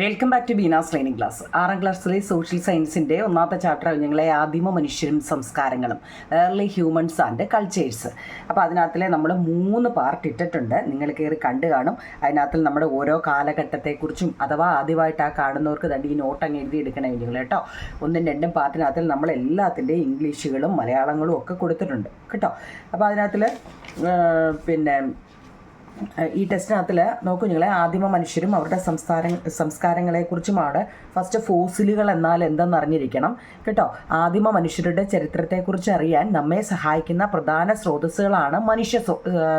Welcome back to Beena's training class ആറാം ക്ലാസ്സിലെ social സയൻസിന്റെ ഒന്നാമത്തെ ചാപ്റ്റർ ഞങ്ങളെ ആദിമ മനുഷ്യരും സംസ്കാരങ്ങളും ഏർലി ഹ്യൂമൻസ് ആൻഡ് കൾച്ചേഴ്സ് അപ്പോൾ അതിനകത്തിലെ നമ്മൾ മൂന്ന് പാർട്ട് ഇട്ടിട്ടുണ്ട്. നിങ്ങൾ കയറി കണ്ടു കാണും. അതിനകത്തിൽ നമ്മുടെ ഓരോ കാലഘട്ടത്തെക്കുറിച്ചും അഥവാ ആദ്യമായിട്ട് ആ കാണുന്നവർക്ക് തന്നെ ഈ നോട്ട് അങ്ങ് എഴുതി എടുക്കണേ നിങ്ങൾ കേട്ടോ. ഒന്നും രണ്ടും പാർട്ടിനകത്തിൽ നമ്മൾ എല്ലാത്തിന്റെയും ഇംഗ്ലീഷുകളും മലയാളങ്ങളും ഒക്കെ കൊടുത്തിട്ടുണ്ട്. കേട്ടോ. അപ്പോൾ അതിനകത്തിൽ പിന്നെ ഈ ടെസ്റ്റിനകത്തിൽ നോക്കൂ നിങ്ങളെ ആദിമ മനുഷ്യരും അവരുടെ സംസ്കാര സംസ്കാരങ്ങളെക്കുറിച്ചുമാണ് ഫസ്റ്റ് ഫോസിലുകൾ എന്നാൽ എന്തെന്ന് അറിഞ്ഞിരിക്കണം കേട്ടോ? ആദിമ മനുഷ്യരുടെ ചരിത്രത്തെക്കുറിച്ച് അറിയാൻ നമ്മെ സഹായിക്കുന്ന പ്രധാന സ്രോതസ്സുകളാണ് മനുഷ്യ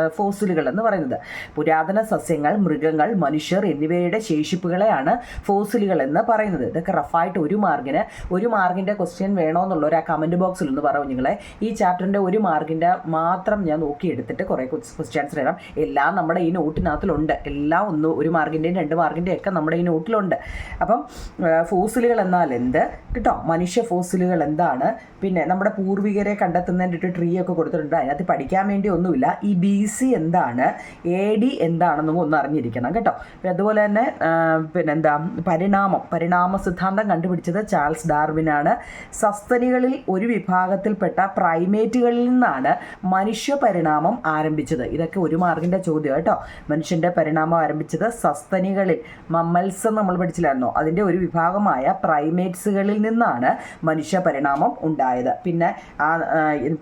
ഫോസിലുകൾ എന്ന് പറയുന്നത്. പുരാതന സസ്യങ്ങൾ മൃഗങ്ങൾ മനുഷ്യർ എന്നിവയുടെ ശേഷിപ്പുകളെയാണ് ഫോസിലുകൾ എന്ന് പറയുന്നത്. ഇതൊക്കെ റഫായിട്ട് ഒരു മാർഗിന് ഒരു മാർഗിന്റെ ക്വസ്റ്റ്യൻ വേണമെന്നുള്ളവർ ആ കമന്റ് ബോക്സിൽ ഒന്ന് പറയും നിങ്ങളെ. ഈ ചാപ്റ്ററിന്റെ ഒരു മാർഗിന്റെ മാത്രം ഞാൻ നോക്കിയെടുത്തിട്ട് കുറേ ക്വസ്റ്റ്യൻസ് ഇടാം എല്ലാം നമ്മുടെ ഈ നോട്ടിനകത്തിലുണ്ട്. എല്ലാം ഒന്ന് ഒരു മാർക്കിന്റെയും രണ്ട് മാർക്കിന്റെയും ഒക്കെ നമ്മുടെ ഈ നോട്ടിലുണ്ട്. അപ്പം ഫോസിലുകൾ എന്നാൽ എന്ത്? കേട്ടോ മനുഷ്യ ഫോസിലുകൾ എന്താണ്? പിന്നെ നമ്മുടെ പൂർവികരെ കണ്ടെത്തുന്നതിന്റെ ട്രീ ഒക്കെ കൊടുത്തിട്ടുണ്ട്. അതിനകത്ത് പഠിക്കാൻ വേണ്ടി ഒന്നുമില്ല. ഈ ബി സി എന്താണ്? എ ഡി എന്താണെന്നും ഒന്ന് അറിഞ്ഞിരിക്കണം കേട്ടോ. പിന്നെ അതുപോലെ തന്നെ പിന്നെന്താ? പരിണാമം. പരിണാമ സിദ്ധാന്തം കണ്ടുപിടിച്ചത് ചാൾസ് ഡാർവിനാണ് സസ്തനികളിൽ ഒരു വിഭാഗത്തിൽപ്പെട്ട പ്രൈമേറ്റുകളിൽ നിന്നാണ് മനുഷ്യ പരിണാമം ആരംഭിച്ചത്. ഇതൊക്കെ ഒരു മാർക്കിന്റെ ചോദ്യം കേട്ടോ. മനുഷ്യന്റെ പരിണാമം ആരംഭിച്ചത് സസ്തനികളിൽ മമ്മൽസ് നമ്മൾ പഠിച്ചില്ലായിരുന്നോ? അതിന്റെ ഒരു വിഭാഗമായ പ്രൈമേറ്റ്സുകളിൽ നിന്നാണ് മനുഷ്യ പരിണാമം ഉണ്ടായത്. പിന്നെ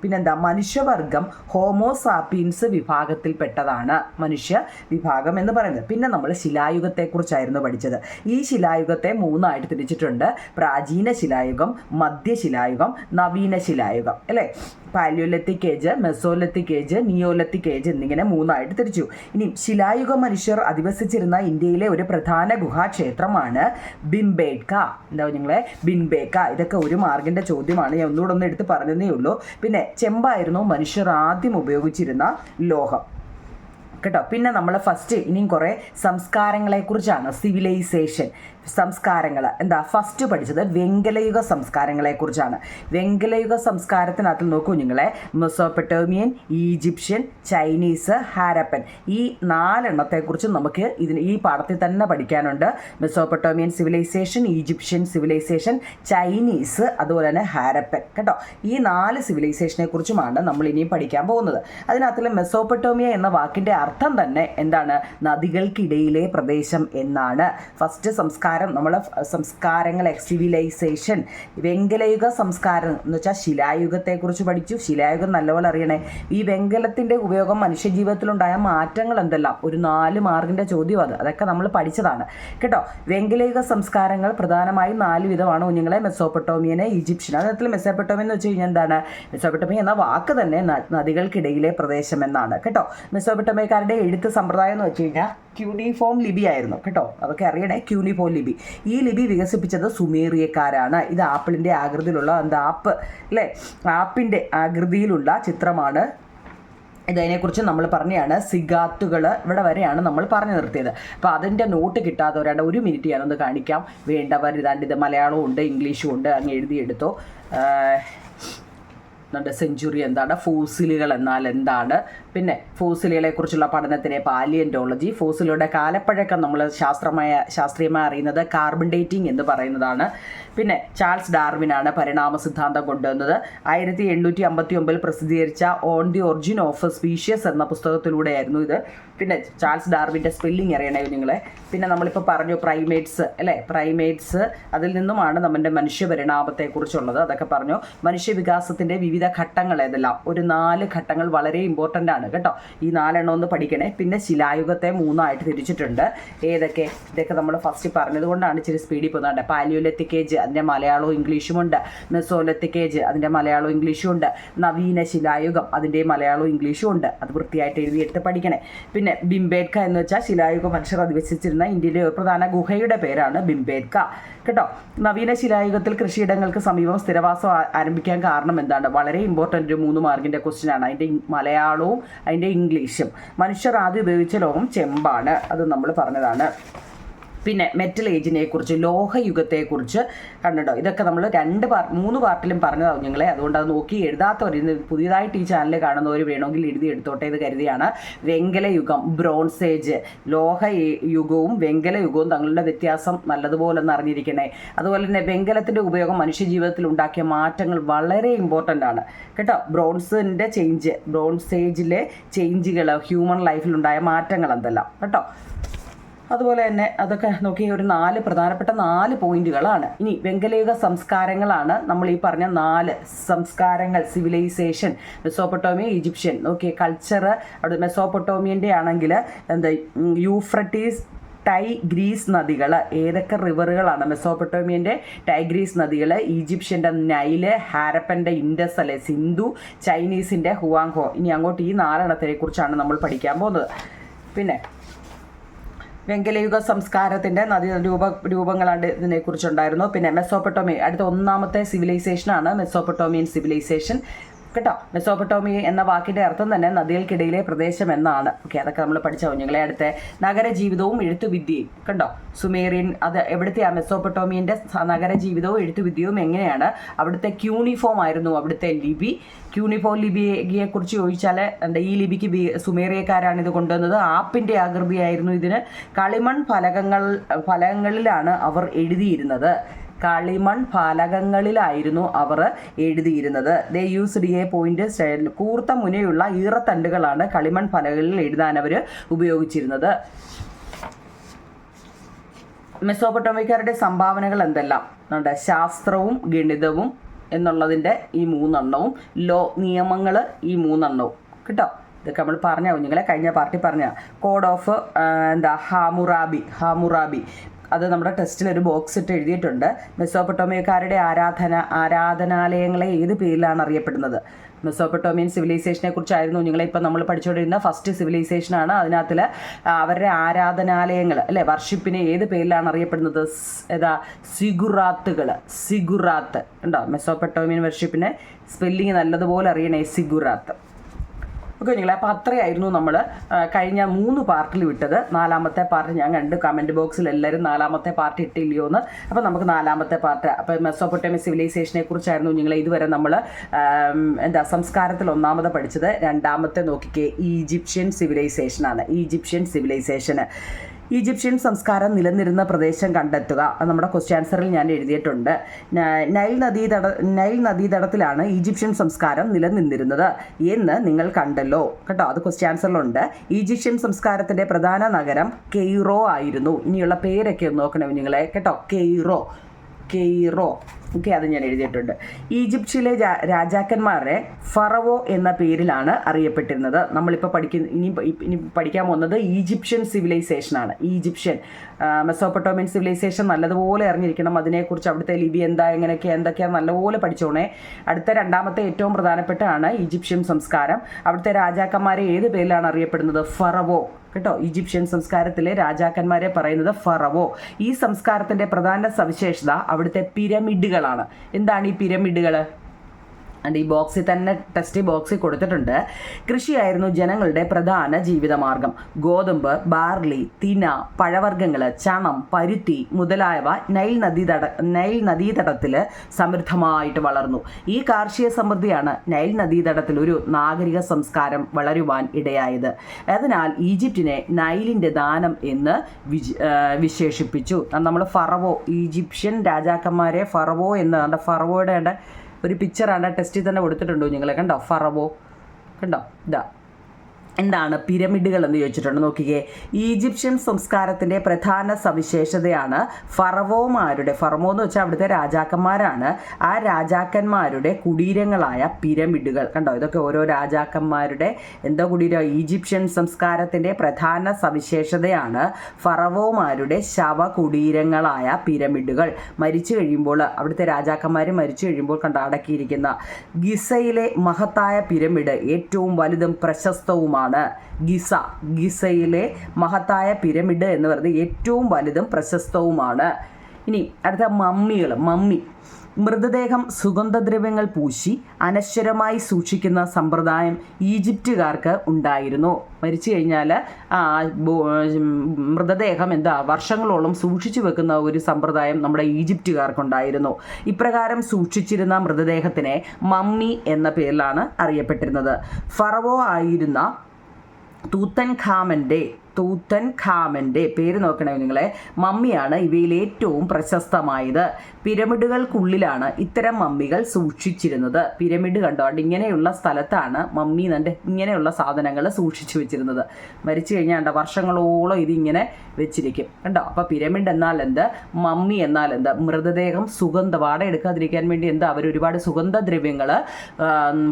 പിന്നെന്താ? മനുഷ്യവർഗം ഹോമോസാപ്പീൻസ് വിഭാഗത്തിൽപ്പെട്ടതാണ് മനുഷ്യ വിഭാഗം എന്ന് പറയുന്നത്. പിന്നെ നമ്മൾ ശിലായുഗത്തെക്കുറിച്ചായിരുന്നു പഠിച്ചത്. ഈ ശിലായുഗത്തെ മൂന്നായിട്ട് തിരിച്ചിട്ടുണ്ട്. പ്രാചീന ശിലായുഗം മധ്യശിലായുഗം നവീന ശിലായുഗം. അല്ലേ? Paleolithic age mesolithic age neolithic age എന്നിങ്ങനെ മൂന്നായിട്ട് തിരിച്ചു. ഇനി ശിലായുഗ മനുഷ്യർ അധിവസിച്ചിരുന്ന ഇന്ത്യയിലെ ഒരു പ്രധാന ഗുഹാക്ഷേത്രമാണ് ബിംബേഡ്ക എന്താ നിങ്ങളെ ബിംബേക്ക ഇതൊക്കെ ഒരു മാർഗിന്റെ ചോദ്യമാണ്. ഞാൻ ഒന്നുകൂടെ ഒന്ന് എടുത്ത് പറഞ്ഞതേ ഉള്ളൂ. പിന്നെ ചെമ്പായിരുന്നു മനുഷ്യർ ആദ്യം ഉപയോഗിച്ചിരുന്ന ലോഹം. കേട്ടോ. പിന്നെ നമ്മൾ ഫസ്റ്റ് ഇനിയും കുറേ സംസ്കാരങ്ങളെക്കുറിച്ചാണ്. സിവിലൈസേഷൻ സംസ്കാരങ്ങൾ എന്താ? ഫസ്റ്റ് പഠിച്ചത് വെങ്കലയുഗ സംസ്കാരങ്ങളെക്കുറിച്ചാണ്. വെങ്കലയുഗ സംസ്കാരത്തിനകത്ത് നോക്കൂ നിങ്ങളെ. മെസോപ്പട്ടോമിയൻ ഈജിപ്ഷ്യൻ ചൈനീസ് ഹാരപ്പൻ ഈ നാലെണ്ണത്തെക്കുറിച്ച് നമുക്ക് ഇതിന് ഈ പാഠത്തിൽ തന്നെ പഠിക്കാനുണ്ട്. Mesopotamian civilisation Egyptian civilisation Chinese അതുപോലെ തന്നെ ഹാരപ്പൻ കേട്ടോ? ഈ നാല് സിവിലൈസേഷനെ കുറിച്ചുമാണ് നമ്മൾ ഇനിയും പഠിക്കാൻ പോകുന്നത്. അതിനകത്തിൽ മെസോപ്പട്ടോമിയ എന്ന വാക്കിന്റെ അർത്ഥം തന്നെ എന്താണ്? നദികൾക്കിടയിലെ പ്രദേശം എന്നാണ്. ഫസ്റ്റ് സംസ്കാരം നമ്മൾ സംസ്കാരങ്ങൾ സിവിലൈസേഷൻ വെങ്കലയുഗ സംസ്കാരം എന്ന് വെച്ചാൽ ശിലായുഗത്തെക്കുറിച്ച് പഠിച്ചു. ശിലായുഗം നല്ലപോലെ അറിയണേ. ഈ വെങ്കലത്തിന്റെ ഉപയോഗം മനുഷ്യജീവിതത്തിലുണ്ടായ മാറ്റങ്ങൾ എന്തെല്ലാം? ഒരു നാല് മാർക്കിന്റെ ചോദ്യം അത്. അതൊക്കെ നമ്മൾ പഠിച്ചതാണ്. കേട്ടോ? വെങ്കലയുഗ സംസ്കാരങ്ങൾ പ്രധാനമായും നാല് വിധമാണ്. കുഞ്ഞുങ്ങളെ മെസ്സോപ്പൊട്ടോമിയനെ ഈജിപ്ഷ്യൻ. അതിനകത്തിൽ മെസോപ്പൊട്ടോമിയ എന്ന് വെച്ച് കഴിഞ്ഞാൽ എന്താണ്? മെസോപ്പൊട്ടോമിയ എന്ന വാക്ക് തന്നെ നദികൾക്കിടയിലെ പ്രദേശം എന്നാണ്. കേട്ടോ? മെസോപ്പൊട്ടോമിയക്കാരുടെ എഴുത്ത് സമ്പ്രദായം എന്ന് വെച്ച് കഴിഞ്ഞാൽ ക്യൂണിഫോം ലിപി ആയിരുന്നു കേട്ടോ? അതൊക്കെ അറിയണേ ക്യൂണിഫോം ലിപി. ഈ ലിപി വികസിപ്പിച്ചത് സുമേറിയക്കാരാണ്. ഇത് ആപ്പിളിന്റെ ആകൃതിയിലുള്ള എന്താ ആപ്പ് അല്ലേ? ആപ്പിന്റെ ആകൃതിയിലുള്ള ചിത്രമാണ്. ഇതിനെക്കുറിച്ച് നമ്മൾ പറഞ്ഞതാണ് സിഗാത്തുകൾ ഇവിടെ വരെയാണ് നമ്മൾ പറഞ്ഞു നിർത്തിയത്. അപ്പോൾ അതിന്റെ നോട്ട് കിട്ടാത്തവരാണ്ട് ഒരു മിനിറ്റ് ഞാനൊന്ന് കാണിക്കാം. വേണ്ടവർ ഇതാണ്ട് ഇത് മലയാളവും ഉണ്ട് ഇംഗ്ലീഷും ഉണ്ട് അങ്ങ് എഴുതിയെടുത്തോ. നമ്മുടെ സെഞ്ചുറി എന്താണ്? ഫോസിലുകൾ എന്നാൽ എന്താണ്? പിന്നെ ഫോസിലുകളെ കുറിച്ചുള്ള പഠനത്തിനെ പാലിയന്റോളജി ഫോസിലുകളുടെ കാലപ്പഴക്കം നമ്മൾ ശാസ്ത്രമായ ശാസ്ത്രീയമായി അറിയുന്നത് കാർബൺ ഡേറ്റിംഗ് എന്ന് പറയുന്നതാണ്. പിന്നെ ചാൾസ് ഡാർവിനാണ് പരിണാമ സിദ്ധാന്തം കൊണ്ടുവന്നത്. ആയിരത്തി എണ്ണൂറ്റി അമ്പത്തി ഒമ്പതിൽ പ്രസിദ്ധീകരിച്ച on the origin of species എന്ന പുസ്തകത്തിലൂടെയായിരുന്നു ഇത്. പിന്നെ ചാൾസ് ഡാർവിന്റെ സ്പെല്ലിംഗ് അറിയണേ നിങ്ങളെ. പിന്നെ നമ്മളിപ്പോൾ പറഞ്ഞു പ്രൈമേറ്റ്സ് അല്ലേ? പ്രൈമേറ്റ്സ് അതിൽ നിന്നുമാണ് നമ്മുടെ മനുഷ്യ പരിണാമത്തെക്കുറിച്ചുള്ളത്. അതൊക്കെ പറഞ്ഞു. മനുഷ്യ വികാസത്തിന്റെ വിവിധ ഘട്ടങ്ങൾ ഏതെല്ലാം? ഒരു നാല് ഘട്ടങ്ങൾ വളരെ ഇമ്പോർട്ടന്റ് ആണ് കേട്ടോ. ഈ നാലെണ്ണം ഒന്ന് പഠിക്കണേ. പിന്നെ ശിലായുഗത്തെ മൂന്നായിട്ട് തിരിച്ചിട്ടുണ്ട്. ഏതൊക്കെ? ഇതൊക്കെ നമ്മൾ ഫസ്റ്റ് പറഞ്ഞതുകൊണ്ടാണ് ഇച്ചിരി സ്പീഡിൽ പോകുന്നുണ്ട് പാലിയോലെത്തിക് ഏജ് അതിന്റെ മലയാളവും ഇംഗ്ലീഷും ഉണ്ട്. മെസോലത്തിക് ഏജ് അതിന്റെ മലയാളവും ഇംഗ്ലീഷും ഉണ്ട്. നവീന ശിലായുഗം അതിന്റെ മലയാളവും ഇംഗ്ലീഷും ഉണ്ട്. അത് വൃത്തിയായിട്ട് എഴുതിയെടുത്ത് പഠിക്കണേ. പിന്നെ ബിംബേദ്ക എന്ന് വെച്ചാൽ ശിലായുഗ മനുഷ്യർ അധിവസിച്ചിരുന്ന ഇന്ത്യയിലെ ഒരു പ്രധാന ഗുഹയുടെ പേരാണ് ബിംബേദ്ക. കേട്ടോ? നവീന ശിലായുഗത്തിൽ കൃഷിയിടങ്ങൾക്ക് സമീപം സ്ഥിരവാസം ആരംഭിക്കാൻ കാരണം എന്താണ്? വളരെ ഇമ്പോർട്ടന്റ് ഒരു മൂന്ന് മാർക്കിന്റെ ക്വസ്റ്റ്യൻ ആണ്. അതിന്റെ മലയാളവും അതിന്റെ ഇംഗ്ലീഷും. മനുഷ്യർ ആദ്യം ഉപയോഗിച്ച ലോകം ചെമ്പാണ്. അത് നമ്മൾ പറഞ്ഞതാണ്. പിന്നെ മെറ്റൽ ഏജിനെ കുറിച്ച് ലോഹയുഗത്തെക്കുറിച്ച് കണ്ടോ ഇതൊക്കെ നമ്മൾ രണ്ട് പാർ മൂന്ന് പാർട്ടിലും പറഞ്ഞതാവും ഞങ്ങളെ. അതുകൊണ്ട് അത് നോക്കി എഴുതാത്തവർ പുതിയതായിട്ട് ഈ ചാനൽ കാണുന്നവർ വേണമെങ്കിൽ എഴുതി എടുത്തോട്ടെ ഇത് കരുതിയാണ്. വെങ്കലയുഗം ബ്രോൺസ് ഏജ് ലോഹ യുഗവും വെങ്കലയുഗവും തങ്ങളുടെ വ്യത്യാസം നല്ലതുപോലെ ഒന്ന് അറിഞ്ഞിരിക്കണേ. അതുപോലെ തന്നെ വെങ്കലത്തിന്റെ ഉപയോഗം മനുഷ്യജീവിതത്തിൽ ഉണ്ടാക്കിയ മാറ്റങ്ങൾ വളരെ ഇമ്പോർട്ടന്റ് ആണ്. കേട്ടോ? ബ്രോൺസിന്റെ ചേഞ്ച് ബ്രോൺസ് ഏജിലെ ചേഞ്ചുകൾ ഹ്യൂമൻ ലൈഫിലുണ്ടായ മാറ്റങ്ങൾ എന്തെല്ലാം? കേട്ടോ? അതുപോലെ തന്നെ അതൊക്കെ നോക്കി ഒരു നാല് പ്രധാനപ്പെട്ട നാല് പോയിന്റുകളാണ്. ഇനി വെങ്കലയുഗ സംസ്കാരങ്ങളാണ് നമ്മൾ ഈ പറഞ്ഞ നാല് സംസ്കാരങ്ങൾ. സിവിലൈസേഷൻ മെസോപ്പൊട്ടോമിയ ഈജിപ്ഷ്യൻ നോക്കിയ കൾച്ചർ അവിടെ മെസോപ്പൊട്ടോമിയന്റെ ആണെങ്കിൽ എന്താ യൂഫ്രട്ടീസ് യൂഫ്രട്ടീസ് ടൈഗ്രീസ് നദികൾ. ഏതൊക്കെ റിവറുകളാണ് മെസോപ്പൊട്ടോമിയന്റെ ടൈഗ്രീസ് നദികൾ? ഈജിപ്ഷ്യന്റെ നൈൽ ഹാരപ്പന്റെ ഇൻഡസ് അല്ലെ? സിന്ധു ചൈനീസിന്റെ ഹുവാങ്ഹോ ഇനി അങ്ങോട്ട് ഈ നാലെണ്ണത്തിനെ കുറിച്ചാണ് നമ്മൾ പഠിക്കാൻ പോകുന്നത്. പിന്നെ വെങ്കലയുഗ സംസ്കാരത്തിന്റെ നദി രൂപ രൂപങ്ങളാണ്ട് ഇതിനെക്കുറിച്ചുണ്ടായിരുന്നു. പിന്നെ മെസോപ്പൊട്ടോമി അടുത്ത ഒന്നാമത്തെ സിവിലൈസേഷൻ ആണ് മെസോപ്പട്ടോമിയൻ സിവിലൈസേഷൻ കേട്ടോ. മെസോപ്പട്ടോമി എന്ന വാക്കിന്റെ അർത്ഥം തന്നെ നദികൾക്കിടയിലെ പ്രദേശം എന്നാണ് ഓക്കെ അതൊക്കെ നമ്മൾ പഠിച്ച കുഞ്ഞുങ്ങളെ അടുത്ത നഗരജീവിതവും എഴുത്തുവിദ്യയും. കണ്ടോ? സുമേറിയൻ അത് എവിടുത്തെ ആ എവിടുത്തെയാ നഗര ജീവിതവും എഴുത്തുവിദ്യയും എങ്ങനെയാണ്? അവിടുത്തെ ക്യൂണിഫോം ആയിരുന്നു അവിടുത്തെ ലിപി. ക്യൂണിഫോം ലിപിയെ കുറിച്ച് ചോദിച്ചാൽ എന്താ ഈ ലിപിക്ക് സുമേറിയക്കാരാണ് ഇത് കൊണ്ടുവന്നത്. ആപ്പിന്റെ ആകൃതിയായിരുന്നു ഇതിന്. കളിമൺ ഫലകങ്ങൾ ഫലകങ്ങളിലാണ് അവർ എഴുതിയിരുന്നത്. കളിമൺ ഫലകങ്ങളിലായിരുന്നു അവർ എഴുതിയിരുന്നത്. They used a point style കൂർത്ത മുനയുള്ള ഈറത്തണ്ടുകളാണ് കളിമൺ ഫലകളിൽ എഴുതാൻ അവർ ഉപയോഗിച്ചിരുന്നത്. മെസോപൊട്ടോമിക്കാരുടെ സംഭാവനകൾ എന്തെല്ലാം? ശാസ്ത്രവും ഗണിതവും എന്നുള്ളതിന്റെ ഈ മൂന്നെണ്ണവും ലോ നിയമങ്ങൾ ഈ മൂന്നെണ്ണവും. കേട്ടോ? ഇതൊക്കെ നമ്മൾ പറഞ്ഞു കുഞ്ഞുങ്ങളെ കഴിഞ്ഞ പാർട്ടി പറഞ്ഞ കോഡ് ഓഫ് എന്താ ഹാമുറാബി ഹാമുറാബി. അത് നമ്മുടെ ടെസ്റ്റിൽ ഒരു ബോക്സ് ഇട്ട് എഴുതിയിട്ടുണ്ട്. മെസ്സോപ്പൊട്ടോമിയക്കാരുടെ ആരാധന ആരാധനാലയങ്ങളെ ഏത് പേരിലാണ് അറിയപ്പെടുന്നത്? മെസ്സോപ്പൊട്ടോമിയൻ സിവിലൈസേഷനെ കുറിച്ചായിരുന്നു നിങ്ങളെ ഇപ്പം നമ്മൾ പഠിച്ചുകൊണ്ടിരുന്ന ഫസ്റ്റ് സിവിലൈസേഷനാണ് അതിനകത്തിൽ അവരുടെ ആരാധനാലയങ്ങൾ അല്ലെ? വർഷിപ്പിനെ ഏത് പേരിലാണ് അറിയപ്പെടുന്നത്? ഏതാ? സിഗുറാത്തുകൾ സിഗുറാത്ത്. ഉണ്ടോ? മെസ്സോപ്പൊട്ടോമിയൻ വർഷിപ്പിനെ സ്പെല്ലിങ് നല്ലതുപോലെ അറിയണേ സിഗുറാത്ത്. ഓക്കെ നിങ്ങളെ അപ്പോൾ അത്രയായിരുന്നു നമ്മൾ കഴിഞ്ഞ മൂന്ന് പാർട്ടിൽ വിട്ടത്. നാലാമത്തെ പാർട്ട് ഞാൻ കണ്ട്. കമന്റ് ബോക്സിൽ എല്ലാവരും നാലാമത്തെ പാർട്ട് ഇട്ടില്ലയോ എന്ന് അപ്പോൾ നമുക്ക് നാലാമത്തെ പാർട്ട് അപ്പോൾ മെസ്സോപ്പൊട്ടേമിയ സിവിലൈസേഷനെ കുറിച്ചായിരുന്നു നിങ്ങളെ ഇതുവരെ നമ്മൾ എന്താ സംസ്കാരത്തിൽ ഒന്നാമത് പഠിച്ചത് രണ്ടാമത്തെ നോക്കിക്കേ ഈജിപ്ഷ്യൻ സിവിലൈസേഷനാണ്. ഈജിപ്ഷ്യൻ സിവിലൈസേഷന്. ഈജിപ്ഷ്യൻ സംസ്കാരം നിലനിരുന്ന പ്രദേശം കണ്ടെത്തുക. നമ്മുടെ ക്വസ്റ്റ്യൻ ആൻസറിൽ ഞാൻ എഴുതിയിട്ടുണ്ട്. നൈൽ നദീതട നൈൽ നദീതടത്തിലാണ് ഈജിപ്ഷ്യൻ സംസ്കാരം നിലനിന്നിരുന്നത് എന്ന് നിങ്ങൾ കണ്ടല്ലോ. കേട്ടോ അത് ക്വസ്റ്റ്യൻ ആൻസറിലുണ്ട് ഈജിപ്ഷ്യൻ സംസ്കാരത്തിന്റെ പ്രധാന നഗരം കെയ്റോ ആയിരുന്നു. ഇനിയുള്ള പേരൊക്കെ ഒന്ന് നോക്കണം നിങ്ങളെ. കേട്ടോ കെയ്റോ. കെയ്റോ. ഓക്കെ അത് ഞാൻ എഴുതിയിട്ടുണ്ട്. ഈജിപ്ഷ്യയിലെ രാജാക്കന്മാരെ ഫറവോ എന്ന പേരിലാണ് അറിയപ്പെട്ടിരുന്നത്. നമ്മളിപ്പോൾ പഠിക്കുന്ന ഇനി ഇനി പഠിക്കാൻ പോകുന്നത് ഈജിപ്ഷ്യൻ സിവിലൈസേഷനാണ് ഈജിപ്ഷ്യൻ ആ, മെസോപ്പൊട്ടോമിയൻ സിവിലൈസേഷൻ നല്ലതുപോലെ അറിഞ്ഞിരിക്കണം. അതിനെക്കുറിച്ച് അവിടുത്തെ ലിപി എന്താ എങ്ങനെയൊക്കെ എന്തൊക്കെയാണ് നല്ലപോലെ പഠിച്ചോണേ. അടുത്ത രണ്ടാമത്തെ ഏറ്റവും പ്രധാനപ്പെട്ടതാണ് ഈജിപ്ഷ്യൻ സംസ്കാരം. അവിടുത്തെ രാജാക്കന്മാരെ ഏത് പേരിലാണ് അറിയപ്പെടുന്നത്? ഫറവോ. കേട്ടോ. ഈജിപ്ഷ്യൻ സംസ്കാരത്തിലെ രാജാക്കന്മാരെ പറയുന്നത് ഫറവോ. ഈ സംസ്കാരത്തിന്റെ പ്രധാന സവിശേഷത അവിടുത്തെ പിരമിഡുകളാണ്. എന്താണ് ഈ പിരമിഡുകൾ ആൻഡ് ഈ ബോക്സിൽ തന്നെ ടെസ്റ്റ് ബോക്സിൽ കൊടുത്തിട്ടുണ്ട്. കൃഷിയായിരുന്നു ജനങ്ങളുടെ പ്രധാന ജീവിതമാർഗം. ഗോതമ്പ് ബാർലി തിന പഴവർഗങ്ങൾ ചണം പരുത്തി മുതലായവ നൈൽ നദീതട നൈൽ നദീതടത്തിൽ സമൃദ്ധമായിട്ട് വളർന്നു. ഈ കാർഷിക സമൃദ്ധിയാണ് നൈൽ നദീതടത്തിൽ ഒരു നാഗരിക സംസ്കാരം വളരുവാൻ ഇടയായത്. അതിനാൽ ഈജിപ്തിനെ നൈലിന്റെ ദാനം എന്ന് വിശേഷിപ്പിച്ചു. നമ്മൾ ഫറവോ ഈജിപ്ഷ്യൻ രാജാക്കന്മാരെ ഫറവോ എന്ന് കണ്ട ഫറവോയുടെ ഒരു പിക്ചറാണ് ടെസ്റ്റിൽ തന്നെ കൊടുത്തിട്ടുണ്ടോ നിങ്ങളെ? കണ്ടോ? ഫറവോ? കണ്ടോ? ഇതാ. എന്താണ് പിരമിഡുകൾ എന്ന് ചോദിച്ചിട്ടുണ്ട്. നോക്കിക്കേ ഈജിപ്ഷ്യൻ സംസ്കാരത്തിന്റെ പ്രധാന സവിശേഷതയാണ് ഫറവോമാരുടെ ഫറവോ എന്ന് വെച്ചാൽ അവിടുത്തെ രാജാക്കന്മാരാണ്. ആ രാജാക്കന്മാരുടെ കുടീരങ്ങളായ പിരമിഡുകൾ. കണ്ടോ ഇതൊക്കെ ഓരോ രാജാക്കന്മാരുടെ എന്തോ കുടീരം? ഈജിപ്ഷ്യൻ സംസ്കാരത്തിന്റെ പ്രധാന സവിശേഷതയാണ് ഫറവോമാരുടെ ശവകുടീരങ്ങളായ പിരമിഡുകൾ. മരിച്ചു കഴിയുമ്പോൾ അവിടുത്തെ രാജാക്കന്മാർ മരിച്ചു കഴിയുമ്പോൾ കണ്ട അടക്കിയിരിക്കുന്ന ഗിസയിലെ മഹത്തായ പിരമിഡ് ഏറ്റവും വലുതും പ്രശസ്തവുമാണ് ഗിസ ഗിസയിലെ മഹത്തായ പിരമിഡ് എന്ന് പറയുന്നത് ഏറ്റവും വലുതും പ്രശസ്തവുമാണ്. ഇനി അടുത്ത മമ്മികൾ മമ്മി. മൃതദേഹം സുഗന്ധദ്രവ്യങ്ങൾ പൂശി അനശ്വരമായി സൂക്ഷിക്കുന്ന സമ്പ്രദായം ഈജിപ്തുകാർക്ക് ഉണ്ടായിരുന്നു. മരിച്ചു കഴിഞ്ഞാൽ മൃതദേഹം എന്താ വർഷങ്ങളോളം സൂക്ഷിച്ചു വെക്കുന്ന ഒരു സമ്പ്രദായം നമ്മുടെ ഈജിപ്തുകാർക്കുണ്ടായിരുന്നു. ഇപ്രകാരം സൂക്ഷിച്ചിരുന്ന മൃതദേഹത്തിനെ മമ്മി എന്ന പേരിലാണ് അറിയപ്പെട്ടിരുന്നത്. ഫറവോ ആയിരുന്ന തൂത്തൻ ഖാമന്റെ തൂത്തൻ ഖാമന്റെ പേര് നോക്കണേ നിങ്ങളെ. മമ്മിയാണ് ഇവയിൽ ഏറ്റവും പ്രശസ്തമായത്. പിരമിഡുകൾക്കുള്ളിലാണ് ഇത്തരം മമ്മികൾ സൂക്ഷിച്ചിരുന്നത്. പിരമിഡ് കണ്ടോണ്ട് ഇങ്ങനെയുള്ള സ്ഥലത്താണ് മമ്മി തന്റെ ഇങ്ങനെയുള്ള സാധനങ്ങൾ സൂക്ഷിച്ചു വെച്ചിരുന്നത്. മരിച്ചു കഴിഞ്ഞാൽ കണ്ടോ വർഷങ്ങളോളം ഇതിങ്ങനെ വെച്ചിരിക്കും. കണ്ടോ? അപ്പോൾ പിരമിഡ് എന്നാൽ എന്ത്? മമ്മി എന്നാൽ എന്ത്? മൃതദേഹം സുഗന്ധ വാട എടുക്കാതിരിക്കാൻ വേണ്ടി എന്താ? അവർ ഒരുപാട് സുഗന്ധദ്രവ്യങ്ങൾ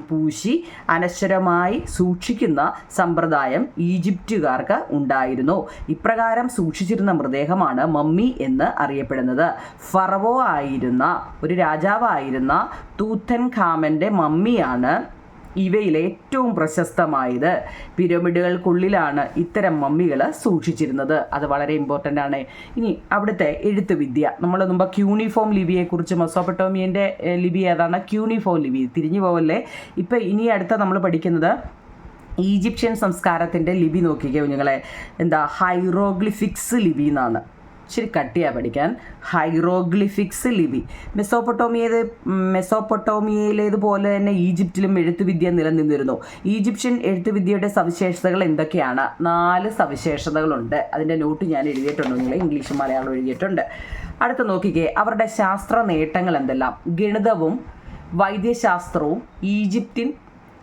പൂശി അനശ്വരമായി സൂക്ഷിക്കുന്ന സമ്പ്രദായം ഈജിപ്തുകാർക്ക് ഉണ്ടായിരുന്നു. ഇപ്രകാരം സൂക്ഷിച്ചിരുന്ന മൃതദേഹമാണ് മമ്മി എന്ന് അറിയപ്പെടുന്നത്. ഫറവോ ആയിരുന്ന ഒരു രാജാവായിരുന്ന തൂത്തൻ ഖാമന്റെ മമ്മിയാണ് ഇവയിൽ ഏറ്റവും പ്രശസ്തമായത്. പിരമിഡുകൾക്കുള്ളിലാണ് ഇത്തരം മമ്മികൾ സൂക്ഷിച്ചിരുന്നത്. അത് വളരെ ഇമ്പോർട്ടന്റ് ആണ്. ഇനി അവിടുത്തെ എഴുത്ത് വിദ്യ. നമ്മൾ മുമ്പ് ക്യൂണിഫോം ലിപിയെക്കുറിച്ച് മൊസോപ്പട്ടോമിയന്റെ ലിപി ഏതാണ്? ക്യൂണിഫോം ലിപി. തിരിഞ്ഞു പോകല്ലേ ഇപ്പം ഇനി അടുത്ത നമ്മൾ പഠിക്കുന്നത് ഈജിപ്ഷ്യൻ സംസ്കാരത്തിന്റെ ലിപി നോക്കിക്കേ കുഞ്ഞുങ്ങളെ. എന്താ? ഹൈറോഗ്ലിഫിക്സ് ലിപി എന്നാണ്. ശരി കട്ടിയാണ് പഠിക്കാൻ. ഹൈറോഗ്ലിഫിക്സ് ലിപി. മെസ്സോപ്പൊട്ടോമിയത് മെസ്സോപ്പൊട്ടോമിയയിലേതുപോലെ തന്നെ ഈജിപ്തിലും എഴുത്തുവിദ്യ നിലനിന്നിരുന്നു. ഈജിപ്ഷ്യൻ എഴുത്തുവിദ്യയുടെ സവിശേഷതകൾ എന്തൊക്കെയാണ്? നാല് സവിശേഷതകളുണ്ട്. അതിന്റെ നോട്ട് ഞാൻ എഴുതിയിട്ടുണ്ട് നിങ്ങൾ ഇംഗ്ലീഷും മലയാളം എഴുതിയിട്ടുണ്ട്. അടുത്ത് നോക്കിക്കേ. അവരുടെ ശാസ്ത്ര നേട്ടങ്ങൾ എന്തെല്ലാം? ഗണിതവും വൈദ്യശാസ്ത്രവും ഈജിപ്തിൻ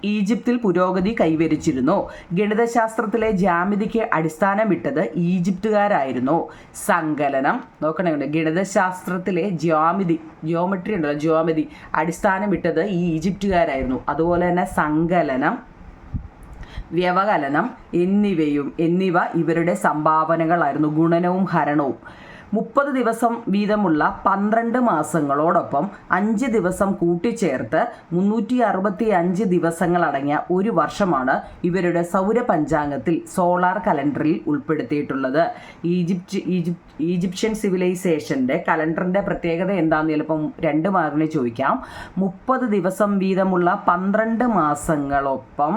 ഈജിപ്തിൽ പുരോഗതി കൈവരിച്ചിരുന്നു. ഗണിതശാസ്ത്രത്തിലെ ജാമിതിക്ക് അടിസ്ഥാനമിട്ടത് ഈജിപ്തുകാരായിരുന്നു. സങ്കലനം നോക്കണേ ഗണിതശാസ്ത്രത്തിലെ ജ്യോമിതി ജിയോമെട്രി ഉണ്ടല്ലോ ജ്യോമിതി അടിസ്ഥാനമിട്ടത് ഈ ഈജിപ്തുകാരായിരുന്നു. അതുപോലെ തന്നെ സങ്കലനം വ്യവകലനം എന്നിവയും എന്നിവ ഇവരുടെ സംഭാവനകളായിരുന്നു. ഗുണനവും ഹരണവും. മുപ്പത് ദിവസം വീതമുള്ള പന്ത്രണ്ട് മാസങ്ങളോടൊപ്പം അഞ്ച് ദിവസം കൂട്ടിച്ചേർത്ത് മുന്നൂറ്റി അറുപത്തി അഞ്ച് ദിവസങ്ങളടങ്ങിയ ഒരു വർഷമാണ് ഇവരുടെ സൗരപഞ്ചാംഗത്തിൽ സോളാർ കലണ്ടറിൽ ഉൾപ്പെടുത്തിയിട്ടുള്ളത്. ഈജിപ്റ്റ് ഈജിപ്റ്റ് ഈജിപ്ഷ്യൻ സിവിലൈസേഷന്റെ കലണ്ടറിന്റെ പ്രത്യേകത എന്താണെന്ന് ചിലപ്പം രണ്ട് മാർക്കിന് ചോദിക്കാം. മുപ്പത് ദിവസം വീതമുള്ള പന്ത്രണ്ട് മാസങ്ങളൊപ്പം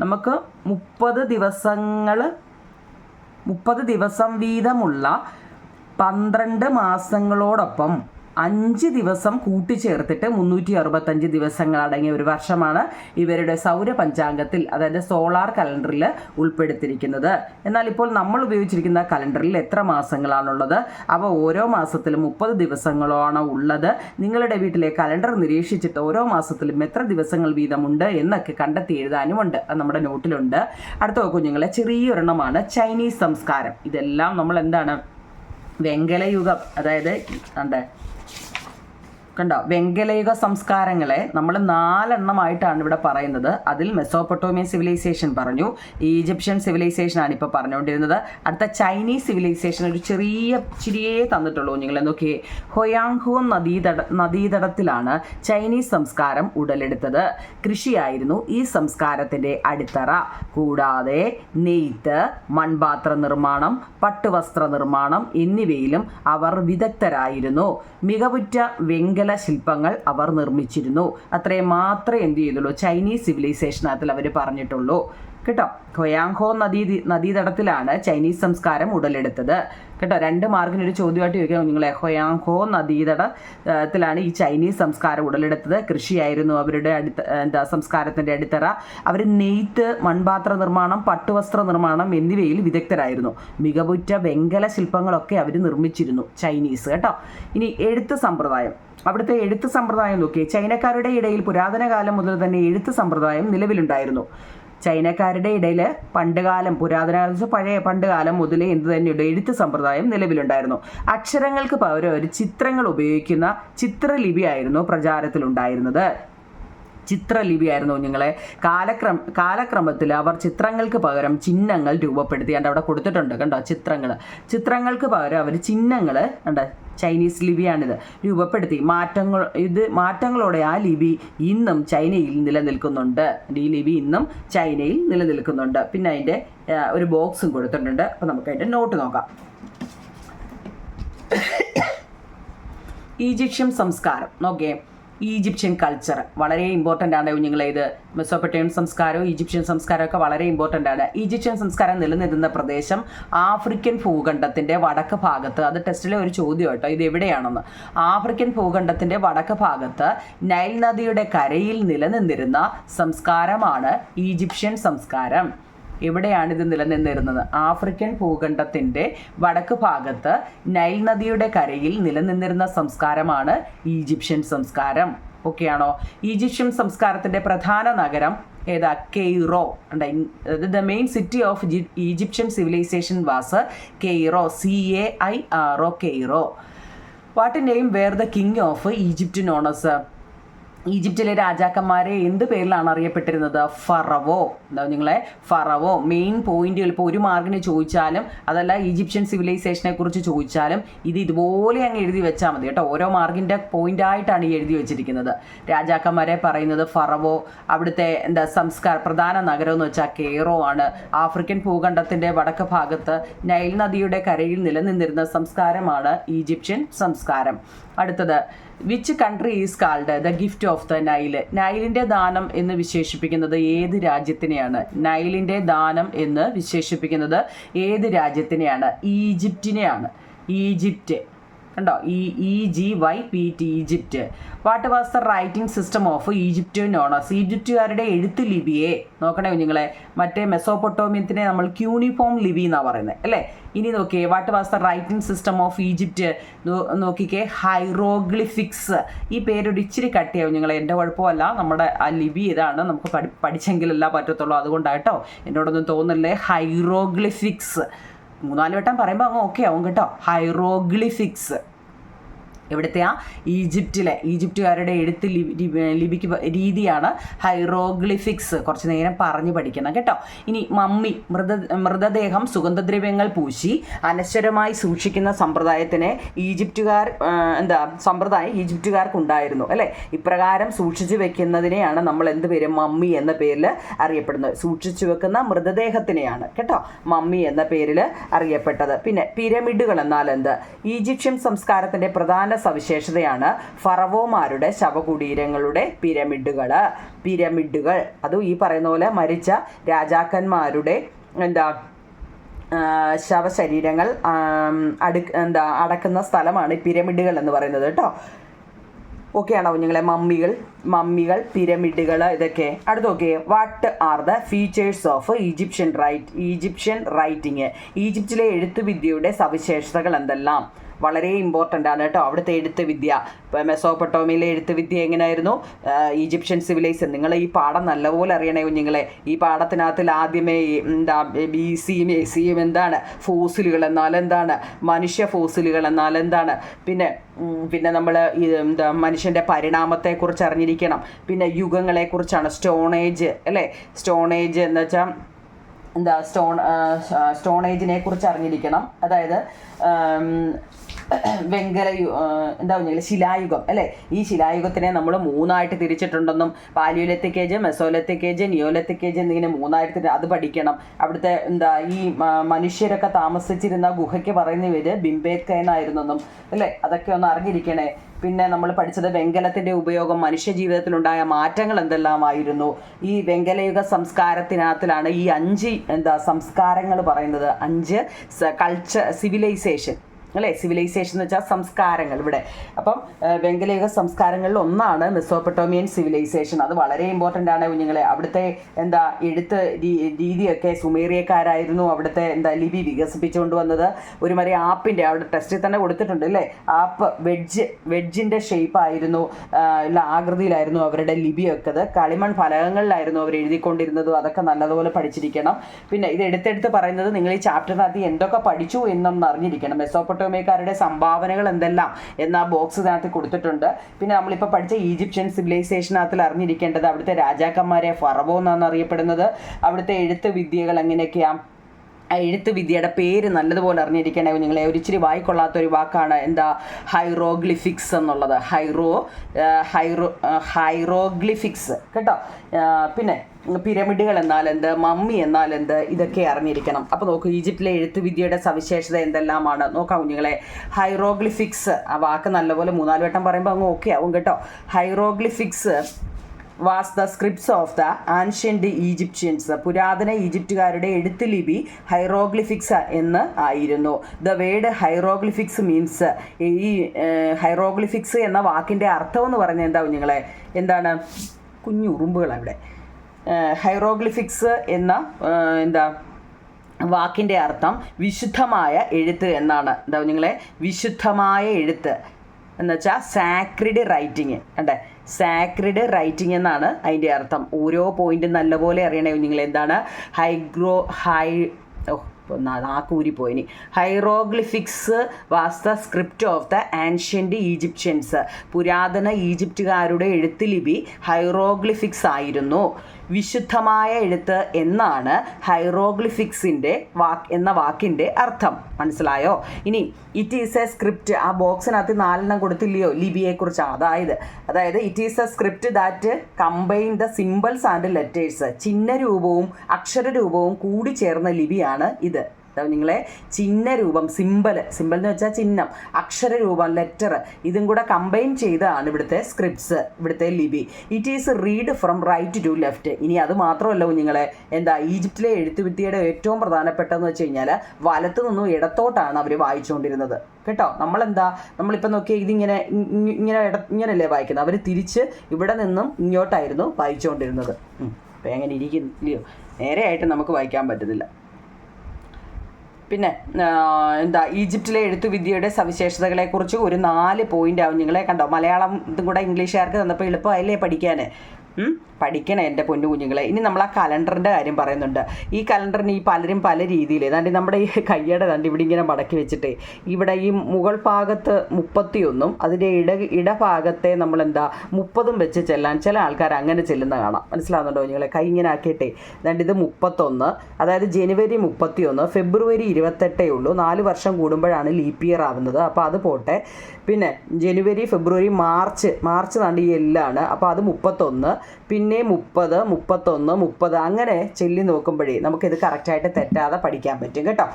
നമുക്ക് മുപ്പത് ദിവസങ്ങൾ മുപ്പത് ദിവസം വീതമുള്ള പന്ത്രണ്ട് മാസങ്ങളോടൊപ്പം അഞ്ച് ദിവസം കൂട്ടിച്ചേർത്തിട്ട് മുന്നൂറ്റി അറുപത്തഞ്ച് ദിവസങ്ങൾ അടങ്ങിയ ഒരു വർഷമാണ് ഇവരുടെ സൗര പഞ്ചാംഗത്തിൽ അതായത് സോളാർ കലണ്ടറിൽ ഉൾപ്പെടുത്തിയിരിക്കുന്നത്. എന്നാൽ ഇപ്പോൾ നമ്മൾ ഉപയോഗിച്ചിരിക്കുന്ന കലണ്ടറിൽ എത്ര മാസങ്ങളാണുള്ളത്? അവ ഓരോ മാസത്തിലും മുപ്പത് ദിവസങ്ങളാണ് ഉള്ളത്? നിങ്ങളുടെ വീട്ടിലെ കലണ്ടർ നിരീക്ഷിച്ചിട്ട് ഓരോ മാസത്തിലും എത്ര ദിവസങ്ങൾ വീതമുണ്ട് എന്നൊക്കെ കണ്ടെത്തി എഴുതാനുമുണ്ട്. അത് നമ്മുടെ നോട്ടിലുണ്ട്. അടുത്ത കുഞ്ഞുങ്ങളെ ചെറിയൊരെണ്ണമാണ് ചൈനീസ് സംസ്കാരം. ഇതെല്ലാം നമ്മൾ എന്താണ് വെങ്കലയുഗം. അതായത് എന്താ? കണ്ടോ? വെങ്കലയുഗ സംസ്കാരങ്ങളെ നമ്മൾ നാലെണ്ണമായിട്ടാണ് ഇവിടെ പറയുന്നത്. അതിൽ മെസോപ്പൊട്ടോമിയൻ സിവിലൈസേഷൻ പറഞ്ഞു. ഈജിപ്ഷ്യൻ സിവിലൈസേഷൻ ആണ് ഇപ്പോൾ പറഞ്ഞുകൊണ്ടിരുന്നത്. അടുത്ത ചൈനീസ് സിവിലൈസേഷൻ ഒരു ചെറിയ ചിരിയേ തന്നിട്ടുള്ളൂ നിങ്ങൾ നോക്കിയേ ഹൊയാങ്ഹോ നദീതട നദീതടത്തിലാണ് ചൈനീസ് സംസ്കാരം ഉടലെടുത്തത്. കൃഷിയായിരുന്നു ഈ സംസ്കാരത്തിന്റെ അടിത്തറ. കൂടാതെ നെയ്ത്ത് മൺപാത്ര നിർമ്മാണം പട്ടുവസ്ത്ര നിർമ്മാണം എന്നിവയിലും അവർ വിദഗ്ധരായിരുന്നു. മികവുറ്റ വെങ്കല ശില്പങ്ങൾ അവർ നിർമ്മിച്ചിരുന്നു. അത്രയും മാത്രമേ എന്ത് ചെയ്തുള്ളൂ. ചൈനീസ് സിവിലൈസേഷൻ അതിൽ അവർ പറഞ്ഞിട്ടുള്ളൂ. കേട്ടോ? ഹൊയാങ്ഹോ നദീ നദീതടത്തിലാണ് ചൈനീസ് സംസ്കാരം ഉടലെടുത്തത്. കേട്ടോ? രണ്ട് മാർക്കിന് ഒരു ചോദ്യമായിട്ട് ചോദിക്കാം നിങ്ങളെ. ഹൊയാങ്ഹോ നദീതടത്തിലാണ് ഈ ചൈനീസ് സംസ്കാരം ഉടലെടുത്തത്. കൃഷിയായിരുന്നു അവരുടെ അടിത്ത എന്താ സംസ്കാരത്തിന്റെ അടിത്തറ. അവർ നെയ്ത്ത് മൺപാത്ര നിർമ്മാണം പട്ടുവസ്ത്ര നിർമ്മാണം എന്നിവയിൽ വിദഗ്ധരായിരുന്നു. മികവുറ്റ വെങ്കല ശില്പങ്ങളൊക്കെ അവർ നിർമ്മിച്ചിരുന്നു ചൈനീസ്. കേട്ടോ? ഇനി എഴുത്ത് സമ്പ്രദായം. അവിടുത്തെ എഴുത്ത് സമ്പ്രദായം നോക്കി ചൈനക്കാരുടെ ഇടയിൽ പുരാതന കാലം മുതൽ തന്നെ എഴുത്ത് സമ്പ്രദായം നിലവിലുണ്ടായിരുന്നു. ചൈനക്കാരുടെ ഇടയിൽ പണ്ടുകാലം പുരാതന പഴയ പണ്ടുകാലം മുതലേ എന്ത് തന്നെയുണ്ട് എഴുത്ത് സമ്പ്രദായം നിലവിലുണ്ടായിരുന്നു. അക്ഷരങ്ങൾക്ക് പകരം ഒരു ചിത്രങ്ങൾ ഉപയോഗിക്കുന്ന ചിത്രലിപിയായിരുന്നു പ്രചാരത്തിലുണ്ടായിരുന്നത്. ചിത്രലിപിയായിരുന്നു കുഞ്ഞുങ്ങളെ. കാലക്രമ കാലക്രമത്തിൽ അവർ ചിത്രങ്ങൾക്ക് പകരം ചിഹ്നങ്ങൾ രൂപപ്പെടുത്തി എന്റെ അവിടെ കൊടുത്തിട്ടുണ്ട് കണ്ടോ ചിത്രങ്ങൾ ചിത്രങ്ങൾക്ക് പകരം അവർ ചിഹ്നങ്ങൾ കണ്ട ചൈനീസ് ലിപിയാണിത് രൂപപ്പെടുത്തി. മാറ്റങ്ങൾ ഇത് മാറ്റങ്ങളോടെ ആ ലിപി ഇന്നും ചൈനയിൽ നിലനിൽക്കുന്നുണ്ട്. ഈ ലിപി ഇന്നും ചൈനയിൽ നിലനിൽക്കുന്നുണ്ട്. പിന്നെ അതിന്റെ ഒരു ബോക്സും കൊടുത്തിട്ടുണ്ട്. അപ്പോൾ നമുക്ക് അതിന്റെ നോട്ട് നോക്കാം. ഈജിപ്ഷ്യൻ സംസ്കാരം. നോക്കിയേ. Egyptian culture. വളരെ ഇമ്പോർട്ടന്റ് ആണ് കുഞ്ഞുങ്ങളെ ഇത്. മെസ്സോപ്പൊട്ടേമിയൻ സംസ്കാരവും ഈജിപ്ഷ്യൻ സംസ്കാരമൊക്കെ വളരെ ഇമ്പോർട്ടന്റ് ആണ്. ഈജിപ്ഷ്യൻ സംസ്കാരം നിലനിന്നിരുന്ന പ്രദേശം ആഫ്രിക്കൻ ഭൂഖണ്ഡത്തിന്റെ വടക്ക് ഭാഗത്ത്. അത് ടെസ്റ്റിലെ ഒരു ചോദ്യം കേട്ടോ. ഇത് എവിടെയാണെന്ന്. ആഫ്രിക്കൻ ഭൂഖണ്ഡത്തിന്റെ വടക്ക് ഭാഗത്ത് നൈൽ നദിയുടെ കരയിൽ നിലനിന്നിരുന്ന സംസ്കാരമാണ് ഈജിപ്ഷ്യൻ സംസ്കാരം. എവിടെയാണ് ഇത് നിലനിന്നിരുന്നത്. ആഫ്രിക്കൻ ഭൂഖണ്ഡത്തിന്റെ വടക്ക് ഭാഗത്ത് നൈൽ നദിയുടെ കരയിൽ നിലനിന്നിരുന്ന സംസ്കാരമാണ് ഈജിപ്ഷ്യൻ സംസ്കാരം. ഓക്കെയാണോ? ഈജിപ്ഷ്യൻ സംസ്കാരത്തിന്റെ പ്രധാന നഗരം ഏതാ? Cairo. The main city of Egyptian civilisation was Cairo. C A I R O Cairo. What name were the king of Egypt known as ഈജിപ്തിലെ രാജാക്കന്മാരെ എന്ത് പേരിലാണ് അറിയപ്പെട്ടിരുന്നത്? ഫറവോ. എന്താ നിങ്ങളെ? ഫറവോ. മെയിൻ പോയിന്റുകൾ ഇപ്പോൾ ഒരു മാർക്കിന് ചോദിച്ചാലും അതല്ല ഈജിപ്ഷ്യൻ സിവിലൈസേഷനെ കുറിച്ച് ചോദിച്ചാലും ഇത് ഇതുപോലെ അങ്ങ് എഴുതി വെച്ചാൽ മതി കേട്ടോ. ഓരോ മാർക്കിന്റെ പോയിന്റ് ആയിട്ടാണ് ഈ എഴുതി വെച്ചിരിക്കുന്നത്. രാജാക്കന്മാരെ പറയുന്നത് ഫറവോ അവിടുത്തെ എന്താ സംസ്കാര പ്രധാന നഗരം എന്ന് വെച്ചാൽ കേറോ ആണ്. ആഫ്രിക്കൻ ഭൂഖണ്ഡത്തിന്റെ വടക്ക് ഭാഗത്ത് നൈൽ നദിയുടെ കരയിൽ നിലനിന്നിരുന്ന സംസ്കാരമാണ് ഈജിപ്ഷ്യൻ സംസ്കാരം. അടുത്തത് which country is called the gift of the Nile നൈലിന്റെ ദാനം എന്ന് വിശേഷിപ്പിക്കുന്നത് ഏത് രാജ്യത്തിനെയാണ്? നൈലിന്റെ ദാനം എന്ന് വിശേഷിപ്പിക്കുന്നത് ഏത് രാജ്യത്തിനെയാണ്? ഈജിപ്റ്റിനെയാണ് ഈജിപ്റ്റ്. കണ്ടോ? ഈ E G Y P T Egypt what was the writing system of Egypt known as. ഈജിപ്റ്റുകാരുടെ എഴുത്ത് ലിപിയെ നോക്കണേ കുഞ്ഞുങ്ങളെ മറ്റേ മെസോപൊട്ടോമിയത്തിനെ നമ്മൾ ക്യൂണിഫോം ലിപി എന്നാണ് പറയുന്നത് അല്ലേ? ഇനി നോക്കിയേ what was the writing system of Egypt നോക്കിക്കേ ഹൈറോഗ്ലിഫിക്സ്. ഈ പേരൊരു ഇച്ചിരി കട്ടിയാവും നിങ്ങൾ എന്റെ കുഴപ്പമല്ല. നമ്മുടെ ആ ലിപി ഇതാണ് നമുക്ക് പഠി പഠിച്ചെങ്കിലല്ല പറ്റത്തുള്ളൂ. അതുകൊണ്ടാട്ടോ എന്നോടൊന്നും തോന്നില്ലേ ഹൈറോഗ്ലിഫിക്സ്. മൂന്നാൽ വട്ടം പറയുമ്പോൾ അങ്ങ് ഓക്കെ ആവും കേട്ടോ. ഹൈറോഗ്ലിഫിക്സ് എവിടുത്തെയാ? ഈജിപ്റ്റിലെ ഈജിപ്റ്റുകാരുടെ എഴുത്ത് ലിപിക്ക് രീതിയാണ് ഹൈറോഗ്ലിഫിക്സ്. കുറച്ച് നേരം പറഞ്ഞു പഠിക്കണം കേട്ടോ. ഇനി മമ്മി മൃത മൃതദേഹം സുഗന്ധദ്രവ്യങ്ങൾ പൂശി അനശ്വരമായി സൂക്ഷിക്കുന്ന സമ്പ്രദായത്തിന് ഈജിപ്റ്റുകാർ എന്താ സമ്പ്രദായം ഈജിപ്തുകാർക്കുണ്ടായിരുന്നു അല്ലേ? ഇപ്രകാരം സൂക്ഷിച്ചു വെക്കുന്നതിനെയാണ് നമ്മൾ എന്ത് പേര്? മമ്മി എന്ന പേരിൽ അറിയപ്പെടുന്നത്. സൂക്ഷിച്ചു വെക്കുന്ന മൃതദേഹത്തിനെയാണ് കേട്ടോ മമ്മി എന്ന പേരിൽ അറിയപ്പെട്ടത്. പിന്നെ പിരമിഡുകൾ എന്നാൽ എന്ത്? ഈജിപ്ഷ്യൻ സംസ്കാരത്തിന്റെ പ്രധാന സവിശേഷതയാണ് ഫറവോമാരുടെ ശവകുടീരങ്ങളുടെ പിരമിഡുകൾ. പിരമിഡുകൾ അതും ഈ പറയുന്ന പോലെ മരിച്ച രാജാക്കന്മാരുടെ എന്താ ശവശരീരങ്ങൾ അടു എന്താ അടക്കുന്ന സ്ഥലമാണ് പിരമിഡുകൾ എന്ന് പറയുന്നത് കേട്ടോ. ഓക്കെയാണോ കുഞ്ഞുങ്ങളെ? മമ്മികൾ മമ്മികൾ പിരമിഡുകൾ ഇതൊക്കെ. അടുത്ത നോക്കിയേ what are the features of Egyptian write Egyptian writing ഈജിപ്തിലെ എഴുത്തുവിദ്യയുടെ സവിശേഷതകൾ എന്തെല്ലാം? വളരെ ഇമ്പോർട്ടന്റ് ആണ് കേട്ടോ. അവിടുത്തെ എഴുത്ത് വിദ്യ. മെസോപ്പൊട്ടോമിയിലെ എഴുത്ത് വിദ്യ എങ്ങനെയായിരുന്നു ഈജിപ്ഷ്യൻ സിവിലൈസേഷൻ. നിങ്ങൾ ഈ പാഠം നല്ലപോലെ അറിയണേ കുഞ്ഞുങ്ങളെ. ഈ പാഠത്തിനകത്തിൽ ആദ്യമേ എന്താ ബി സിയും എ സിയും എന്താണ്? ഫോസിലുകൾ എന്നാൽ എന്താണ്? മനുഷ്യ ഫോസിലുകൾ എന്നാൽ എന്താണ്? പിന്നെ പിന്നെ നമ്മൾ എന്താ മനുഷ്യന്റെ പരിണാമത്തെക്കുറിച്ച് അറിഞ്ഞിരിക്കണം. പിന്നെ യുഗങ്ങളെക്കുറിച്ചാണ് സ്റ്റോണേജ് അല്ലേ? സ്റ്റോണേജ് എന്ന് വെച്ചാൽ എന്താ സ്റ്റോൺ സ്റ്റോൺ ഏജിനെ കുറിച്ച് അറിഞ്ഞിരിക്കണം. അതായത് വെങ്കല എന്താ പറഞ്ഞാൽ ശിലായുഗം അല്ലേ? ഈ ശിലായുഗത്തിനെ നമ്മൾ മൂന്നായിട്ട് തിരിച്ചിട്ടുണ്ടെന്നും പാലിയോലത്തിക്കേജ് ഏജ് നിയോലത്തിക്കേജ് എന്നിങ്ങനെ മൂന്നായിട്ട് അത് പഠിക്കണം. അവിടുത്തെ എന്താ ഈ മനുഷ്യരൊക്കെ താമസിച്ചിരുന്ന ഗുഹയ്ക്ക് പറയുന്ന പേര് ബിംബേത്ക എന്നായിരുന്നെന്നും അല്ലേ? അതൊക്കെ ഒന്ന് അറിഞ്ഞിരിക്കണേ. പിന്നെ നമ്മൾ പഠിച്ചത് വെങ്കലത്തിന്റെ ഉപയോഗം മനുഷ്യ ജീവിതത്തിലുണ്ടായ മാറ്റങ്ങൾ എന്തെല്ലാമായിരുന്നു? ഈ വെങ്കലയുഗ സംസ്കാരത്തിനകത്തിലാണ് ഈ അഞ്ച് എന്താ സംസ്കാരങ്ങൾ പറയുന്നത്. അഞ്ച് കൾച്ചർ സിവിലൈസേഷൻ. അല്ലേ? സിവിലൈസേഷൻ എന്ന് വെച്ചാൽ സംസ്കാരങ്ങൾ ഇവിടെ. അപ്പം വെങ്കലയുഗ സംസ്കാരങ്ങളിൽ ഒന്നാണ് മെസോപ്പട്ടോമിയൻ സിവിലൈസേഷൻ അത് വളരെ ഇമ്പോർട്ടന്റ് ആണ് കുഞ്ഞുങ്ങളെ. അവിടുത്തെ എന്താ എഴുത്ത് രീതിയൊക്കെ സുമേറിയക്കാരായിരുന്നു അവിടുത്തെ എന്താ ലിപി വികസിപ്പിച്ചുകൊണ്ട് വന്നത്. ഒരു മരി ആപ്പിന്റെ അവിടെ ടെസ്റ്റിൽ തന്നെ കൊടുത്തിട്ടുണ്ട് അല്ലേ? ആപ്പ് വെഡ്ജ് വെഡ്ജിന്റെ ഷേപ്പ് ആയിരുന്നു. ഉള്ള ആകൃതിയിലായിരുന്നു അവരുടെ ലിപിയൊക്കെ അത്. കളിമൺ ഫലകങ്ങളിലായിരുന്നു അവർ എഴുതിക്കൊണ്ടിരുന്നതും. അതൊക്കെ നല്ലതുപോലെ പഠിച്ചിരിക്കണം. പിന്നെ ഇത് എടുത്തെടുത്ത് പറയുന്നത് നിങ്ങൾ ഈ ചാപ്റ്ററിനകത്ത് എന്തൊക്കെ പഠിച്ചു എന്നൊന്ന് അറിഞ്ഞിരിക്കണം. മെസ്സോപ്പൊട്ട മെസോപ്പൊട്ടോമിയക്കാരുടെ സംഭാവനകൾ എന്തെല്ലാം എന്ന ആ ബോക്സിനകത്ത് കൊടുത്തിട്ടുണ്ട്. പിന്നെ നമ്മളിപ്പോൾ പഠിച്ച ഈജിപ്ഷ്യൻ സിവിലൈസേഷനകത്തിൽ അറിഞ്ഞിരിക്കേണ്ടത് അവിടുത്തെ രാജാക്കന്മാരെ ഫറവോ എന്നാണ് അറിയപ്പെടുന്നത്. അവിടുത്തെ എഴുത്ത് വിദ്യകൾ എങ്ങനെയൊക്കെയാണ് എഴുത്ത് വിദ്യയുടെ പേര് നല്ലതുപോലെ അറിഞ്ഞിരിക്കണേ കുഞ്ഞുങ്ങളെ ഒരിച്ചിരി വായിക്കൊള്ളാത്ത ഒരു വാക്കാണ് എന്താ? ഹൈറോഗ്ലിഫിക്സ് എന്നുള്ളത്. ഹൈറോ ഹൈറോ ഹൈറോഗ്ലിഫിക്സ് കേട്ടോ? പിന്നെ പിരമിഡുകൾ എന്നാൽ എന്ത്? മമ്മി എന്നാൽ എന്ത്? ഇതൊക്കെ അറിഞ്ഞിരിക്കണം. അപ്പോൾ നോക്കൂ ഈജിപ്തിലെ എഴുത്ത് വിദ്യയുടെ സവിശേഷത എന്തെല്ലാമാണ്? നോക്കാം കുഞ്ഞുങ്ങളെ ഹൈറോഗ്ലിഫിക്സ് ആ വാക്ക് നല്ലപോലെ മൂന്നാൽ വട്ടം പറയുമ്പോൾ അങ്ങ് ഓക്കെ ആവും കേട്ടോ. Hieroglyphics was the scripts of the ancient Egyptians പുരാതന ഈജിപ്തുകാരുടെ എഴുത്ത് ലിപി ഹൈറോഗ്ലിഫിക്സ് എന്ന് ആയിരുന്നു. ദ വേർഡ് ഹൈറോഗ്ലിഫിക്സ് മീൻസ് ഈ ഹൈറോഗ്ലിഫിക്സ് എന്ന വാക്കിന്റെ അർത്ഥം എന്ന് പറഞ്ഞാൽ എന്താ കുഞ്ഞുങ്ങളെ? എന്താണ്? കുഞ്ഞു ഉറുമ്പുകൾ അവിടെ ഹൈറോഗ്ലിഫിക്സ് എന്ന എന്താ? വാക്കിന്റെ അർത്ഥം വിശുദ്ധമായ എഴുത്ത് എന്നാണ്. എന്താ കുഞ്ഞുങ്ങളെ? വിശുദ്ധമായ എഴുത്ത്. എന്നുവെച്ചാൽ സാക്രിഡ് റൈറ്റിങ് കണ്ടേ? സാക്രിഡ് റൈറ്റിംഗ് എന്നാണ് അതിന്റെ അർത്ഥം. ഓരോ പോയിന്റും നല്ലപോലെ അറിയണേ നിങ്ങൾ എന്താണ്? ഹൈഗ്രോ ഹൈ നാക്കൂരിപ്പോയിനി hieroglyphics was the script of the ancient Egyptians പുരാതന ഈജിപ്റ്റുകാരുടെ എഴുത്ത് ലിപി ഹൈറോഗ്ലിഫിക്സ് ആയിരുന്നു. വിശുദ്ധമായ എഴുത്ത് എന്നാണ് ഹൈറോഗ്ലിഫിക്സിന്റെ വാക്ക് എന്ന വാക്കിന്റെ അർത്ഥം. മനസ്സിലായോ? ഇനി ഇറ്റ് ഈസ് എ സ്ക്രിപ്റ്റ് ആ ബോക്സിനകത്ത് നാലെണ്ണം കൊടുത്തില്ലയോ? ലിപിയെക്കുറിച്ചാണ് അതായത് അതായത് it is a script that combine the symbols and letters ചിഹ്നരൂപവും അക്ഷരരൂപവും കൂടി ചേർന്ന ലിപിയാണ് ഇത്. അതായത് നിങ്ങളെ ചിഹ്നരൂപം സിമ്പൽ സിമ്പൽ എന്ന് വെച്ചാൽ ചിഹ്നം അക്ഷര രൂപം ലെറ്റർ ഇതും കൂടെ കമ്പൈൻ ചെയ്താണ് ഇവിടുത്തെ സ്ക്രിപ്റ്റ്സ് ഇവിടുത്തെ ലിപി. It is read from right to left ഇനി അത് മാത്രമല്ല കുഞ്ഞുങ്ങളെ എന്താ ഈജിപ്തിലെ എഴുത്തുവിദ്യയുടെ ഏറ്റവും പ്രധാനപ്പെട്ടതെന്ന് വെച്ച് കഴിഞ്ഞാൽ വലത്തു നിന്നും ഇടത്തോട്ടാണ് അവർ വായിച്ചുകൊണ്ടിരുന്നത്. കേട്ടോ? നമ്മളെന്താ? നമ്മളിപ്പോൾ നോക്കിയാൽ ഇതിങ്ങനെ ഇങ്ങനെ ഇട ഇങ്ങനെയല്ലേ വായിക്കുന്നത്. അവർ തിരിച്ച് ഇവിടെ നിന്നും ഇങ്ങോട്ടായിരുന്നു വായിച്ചുകൊണ്ടിരുന്നത്. അപ്പം എങ്ങനെ ഇരിക്കുന്നില്ലയോ നേരെയായിട്ട് നമുക്ക് വായിക്കാൻ പറ്റുന്നില്ല പിന്നെ എന്താ ഈജിപ്തിലെ എഴുത്തുവിദ്യയുടെ സവിശേഷതകളെക്കുറിച്ച് ഒരു നാല് പോയിന്റ് ആവും. നിങ്ങളെ കണ്ടോ? മലയാളം ഇതും കൂടെ ഇംഗ്ലീഷുകാർക്ക് തന്നപ്പോൾ എളുപ്പമായില്ലേ പഠിക്കാൻ? പഠിക്കണേ എന്റെ പൊന്നു കുഞ്ഞുങ്ങളെ. ഇനി നമ്മൾ ആ കലണ്ടറിന്റെ കാര്യം പറയുന്നുണ്ട്. ഈ കലണ്ടറിന് ഈ പലരും പല രീതിയിൽ ഏതാണ്ട് നമ്മുടെ ഈ കയ്യടെ കണ്ട് ഇവിടെ ഇങ്ങനെ മടക്കി വെച്ചിട്ട് ഇവിടെ ഈ മുകൾ ഭാഗത്ത് മുപ്പത്തിയൊന്നും അതിന്റെ ഇട ഇടഭാഗത്തെ നമ്മൾ എന്താ മുപ്പതും വെച്ച് ചെല്ലാൻ ചില ആൾക്കാർ അങ്ങനെ ചെല്ലുന്ന കാണാം. മനസ്സിലാവുന്നുണ്ടോ കുഞ്ഞുങ്ങളെ? കൈ ഇങ്ങനെ ആക്കിയിട്ടേ ഏതാണ്ട് ഇത് മുപ്പത്തൊന്ന് അതായത് ജനുവരി മുപ്പത്തിയൊന്ന് ഫെബ്രുവരി ഇരുപത്തെട്ടേ ഉള്ളൂ. നാല് വർഷം കൂടുമ്പോഴാണ് ലീപ്പ് ഇയർ ആവുന്നത്. അപ്പോൾ അത് പോട്ടെ. പിന്നെ ജനുവരി ഫെബ്രുവരി മാർച്ച് മാർച്ച് നാണ്ട് ഈ എല്ലാണ്. അപ്പോൾ അത് മുപ്പത്തൊന്ന് പിന്നെ മുപ്പത് മുപ്പത്തൊന്ന് മുപ്പത് അങ്ങനെ ചെല്ലി നോക്കുമ്പോഴേ നമുക്കിത് കറക്റ്റായിട്ട് തെറ്റാതെ പഠിക്കാൻ പറ്റും കേട്ടോ.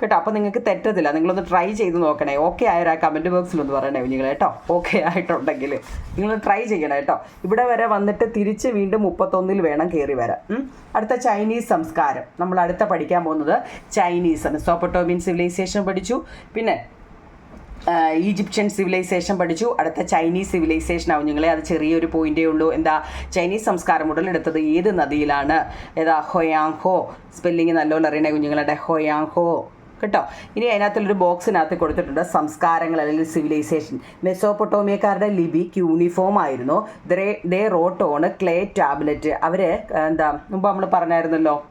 കേട്ടോ അപ്പോൾ നിങ്ങൾക്ക് തെറ്റത്തില്ല നിങ്ങളൊന്ന് ട്രൈ ചെയ്ത് നോക്കണേ. ഓക്കെ ആയൊരു ആ കമന്റ് ബോക്സിലൊന്ന് പറയണേ നിങ്ങൾ കേട്ടോ. ഓക്കെ ആയിട്ടുണ്ടെങ്കിൽ നിങ്ങൾ ട്രൈ ചെയ്യണം കേട്ടോ. ഇവിടെ വരെ വന്നിട്ട് തിരിച്ച് വീണ്ടും മുപ്പത്തൊന്നിൽ വേണം കയറി വരാൻ. അടുത്ത ചൈനീസ് സംസ്കാരം. നമ്മൾ അടുത്ത പഠിക്കാൻ പോകുന്നത് ചൈനീസ് മെസോപ്പൊട്ടോമിയൻ സിവിലൈസേഷൻ പഠിച്ചു. പിന്നെ ഈജിപ്ഷ്യൻ സിവിലൈസേഷൻ പഠിച്ചു. അടുത്ത ചൈനീസ് സിവിലൈസേഷൻ ആവും നിങ്ങളെ. അത് ചെറിയൊരു പോയിന്റേ ഉള്ളൂ. എന്താ ചൈനീസ് സംസ്കാരം ഉടലെടുത്തത് ഏത് നദിയിലാണ്? ഏതാ ഹൊയാങ് ഹോ സ്പെല്ലിങ് നല്ലോണം അറിയണേ കുഞ്ഞുങ്ങളുടെ. ഹൊയാങ് ഹോ കേട്ടോ? ഇനി അതിനകത്തുള്ളൊരു ബോക്സിനകത്ത് കൊടുത്തിട്ടുണ്ട് സംസ്കാരങ്ങൾ അല്ലെങ്കിൽ സിവിലൈസേഷൻ മെസോപൊട്ടോമിയക്കാരുടെ ലിപി യൂണിഫോം ആയിരുന്നു. They they wrote on clay tablet അവർ എന്താ മുമ്പ് നമ്മൾ പറഞ്ഞായിരുന്നല്ലോ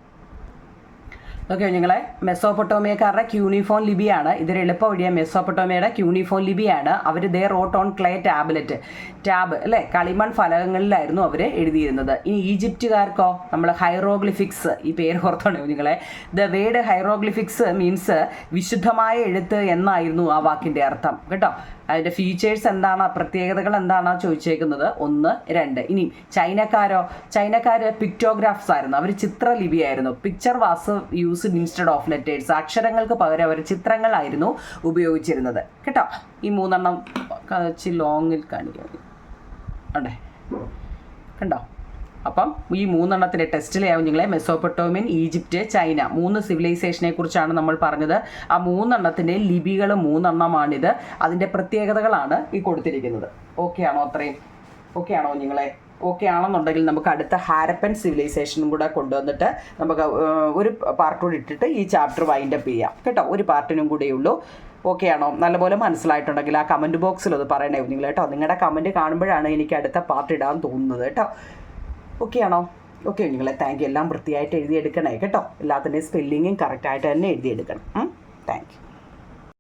ഓക്കെ ഞങ്ങളെ മെസ്സോപ്പൊട്ടോമിയക്കാരുടെ ക്യൂണിഫോം ലിപിയാണ്. ഇതൊരു എളുപ്പ വഴിയാണ് മെസ്സോപ്പൊട്ടോമിയയുടെ ക്യൂണിഫോം ലിപിയാണ്. അവർ they wrote on clay tablet tab അല്ലേ? കളിമൺ ഫലകങ്ങളിലായിരുന്നു അവർ എഴുതിയിരുന്നത്. ഇനി ഈജിപ്റ്റുകാർക്കോ നമ്മൾ ഹൈറോഗ്ലിഫിക്സ് ഈ പേര് ഓർത്തോണേ നിങ്ങളെ? ദ വേഡ് ഹൈറോഗ്ലിഫിക്സ് മീൻസ് വിശുദ്ധമായ എഴുത്ത് എന്നായിരുന്നു ആ വാക്കിന്റെ അർത്ഥം. കേട്ടോ? അതിന്റെ ഫീച്ചേഴ്സ് എന്താണ് പ്രത്യേകതകൾ എന്താണ് ചോദിച്ചേക്കുന്നത്? ഒന്ന് രണ്ട്. ഇനി ചൈനക്കാരോ ചൈനക്കാർ പിക്ടോഗ്രാഫ്സ് ആയിരുന്നു. അവർ ചിത്രലിപിയായിരുന്നു. Picture was use instead of letters അക്ഷരങ്ങൾക്ക് പകരം അവർ ചിത്രങ്ങളായിരുന്നു ഉപയോഗിച്ചിരുന്നത്. കേട്ടോ? ഈ മൂന്നെണ്ണം ലോങ്ങിൽ കാണിക്കാം. അതെ കണ്ടോ? അപ്പം ഈ മൂന്നെണ്ണത്തിന്റെ ടെസ്റ്റിലെയാവും നിങ്ങളെ മെസ്സോപ്പൊട്ടോമിയൻ ഈജിപ്റ്റ് ചൈന. മൂന്ന് സിവിലൈസേഷനെ കുറിച്ചാണ് നമ്മൾ പറഞ്ഞത്. ആ മൂന്നെണ്ണത്തിന്റെ ലിപികൾ മൂന്നെണ്ണമാണിത്. അതിന്റെ പ്രത്യേകതകളാണ് ഈ കൊടുത്തിരിക്കുന്നത്. ഓക്കെ ആണോ അത്രയും? ഓക്കെ ആണോ നിങ്ങളെ? ഓക്കെ ആണെന്നുണ്ടെങ്കിൽ നമുക്ക് അടുത്ത ഹാരപ്പൻ സിവിലൈസേഷനും കൂടെ കൊണ്ടുവന്നിട്ട് നമുക്ക് ഒരു പാർട്ട് കൂടി ഇട്ടിട്ട് ഈ ചാപ്റ്റർ വൈൻഡപ്പ് ചെയ്യാം. കേട്ടോ? ഒരു പാർട്ടിനും കൂടെ ഉള്ളൂ. ഓക്കെ ആണോ? നല്ലപോലെ മനസ്സിലായിട്ടുണ്ടെങ്കിൽ ആ കമന്റ് ബോക്സിൽ അത് പറയണേ. നിങ്ങൾ കേട്ടോ നിങ്ങളുടെ കമന്റ് കാണുമ്പോഴാണ് എനിക്ക് അടുത്ത പാർട്ട് ഇടാൻ തോന്നുന്നത് കേട്ടോ. ഓക്കെ ആണോ ഓക്കെ നിങ്ങളെ താങ്ക് യു എല്ലാം വൃത്തിയായിട്ട് എഴുതിയെടുക്കണേ കേട്ടോ? എല്ലാത്തിന്റെയും സ്പെല്ലിങ്ങും കറക്റ്റായിട്ട് തന്നെ എഴുതിയെടുക്കണം. Thank you